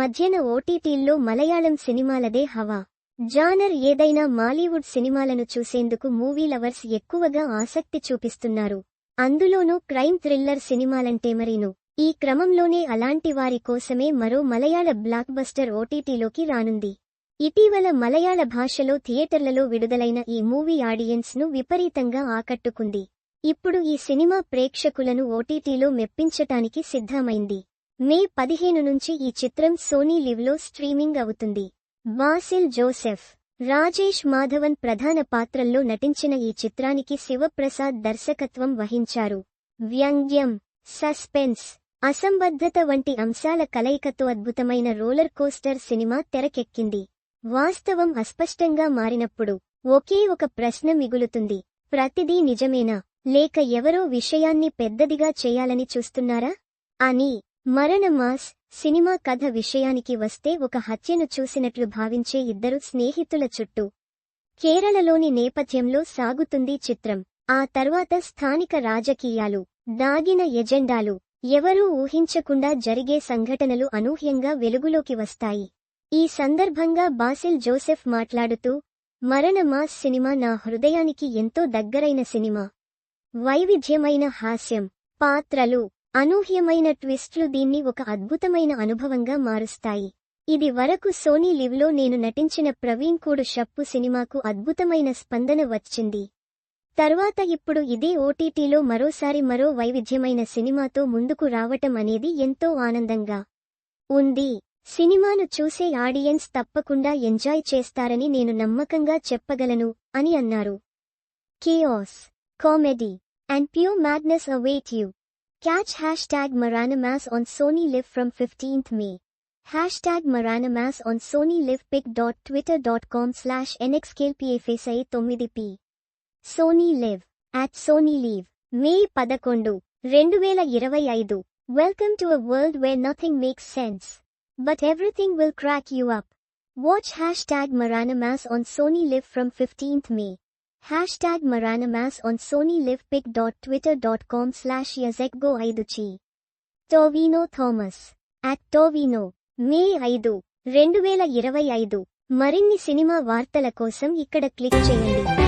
మధ్యన ఓటీటీల్లో మలయాళం సినిమాలదే హవా. జానర్ ఏదైనా మాలీవుడ్ సినిమాలను చూసేందుకు మూవీ లవర్స్ ఎక్కువగా ఆసక్తి చూపిస్తున్నారు. అందులోనూ క్రైమ్ థ్రిల్లర్ సినిమాలంటే మరీను. ఈ క్రమంలోనే అలాంటి వారి కోసమే మరో మలయాళ బ్లాక్ బస్టర్ ఓటీటీలోకి రానుంది. ఇటీవల మలయాళ భాషలో థియేటర్లలో విడుదలైన ఈ మూవీ ఆడియన్స్ను విపరీతంగా ఆకట్టుకుంది. ఇప్పుడు ఈ సినిమా ప్రేక్షకులను ఓటీటీలో మెప్పించటానికి సిద్ధమైంది. మే పదిహేను నుంచి ఈ చిత్రం సోనీ లివ్లో స్ట్రీమింగ్ అవుతుంది. బాసిల్ జోసెఫ్ రాజేష్ మాధవన్ ప్రధాన పాత్రల్లో నటించిన ఈ చిత్రానికి శివప్రసాద్ దర్శకత్వం వహించారు. వ్యంగ్యం సస్పెన్స్ అసంబద్ధత వంటి అంశాల కలయికతో అద్భుతమైన రోలర్ కోస్టర్ సినిమా తెరకెక్కింది. వాస్తవం అస్పష్టంగా మారినప్పుడు ఒకే ఒక ప్రశ్న మిగులుతుంది. ప్రతిదీ నిజమేనా? లేక ఎవరో విషయాన్ని పెద్దదిగా చేయాలని చూస్తున్నారా? అని మరణమాస్ సినిమా కథ విషయానికి వస్తే ఒక హత్యను చూసినట్లు భావించే ఇద్దరు స్నేహితుల చుట్టూ కేరళలోని నేపథ్యంలో సాగుతుంది చిత్రం. ఆ తర్వాత స్థానిక రాజకీయాలు దాగిన ఎజెండాలు ఎవరూ ఊహించకుండా జరిగే సంఘటనలు అనూహ్యంగా వెలుగులోకి వస్తాయి. ఈ సందర్భంగా బాసిల్ జోసెఫ్ మాట్లాడుతూ మరణమాస్ సినిమా నా హృదయానికి ఎంతో దగ్గరైన సినిమా. వైవిధ్యమైన హాస్యం పాత్రలు అనూహ్యమైన ట్విస్ట్లు దీన్ని ఒక అద్భుతమైన అనుభవంగా మారుస్తాయి. ఇది వరకు సోనీ లివ్లో నేను నటించిన ప్రవీణ్ కూడు షప్పు సినిమాకు అద్భుతమైన స్పందన వచ్చింది. తర్వాత ఇప్పుడు ఇదే ఓటీటీలో మరోసారి మరో వైవిధ్యమైన సినిమాతో ముందుకు రావటం అనేది ఎంతో ఆనందంగా ఉంది. సినిమాను చూసే ఆడియన్స్ తప్పకుండా ఎంజాయ్ చేస్తారని నేను నమ్మకంగా చెప్పగలను అని అన్నారు. Chaos comedy and pure madness await you. Catch hashtag Maranamas on Sony Live from 15th May. Hashtag Maranamas on Sony Live pic.twitter.com slash nxklpfsi 9p. Sony Live. At Sony Live. May 11. 2025. Welcome to a world where nothing makes sense. But everything will crack you up. Watch hashtag Maranamas on Sony Live from 15th May. Up watch hash Maranamas on Sony LIV pic dot Twitter dot com slash యజెక్గో ఐదు చి టోవీనో Thomas at టోవీనో మే ఐదు రెండు వేల ఇరవై ఐదు. మరిన్ని cinema వార్తల కోసం ఇక్కడ క్లిక్ చేయండి.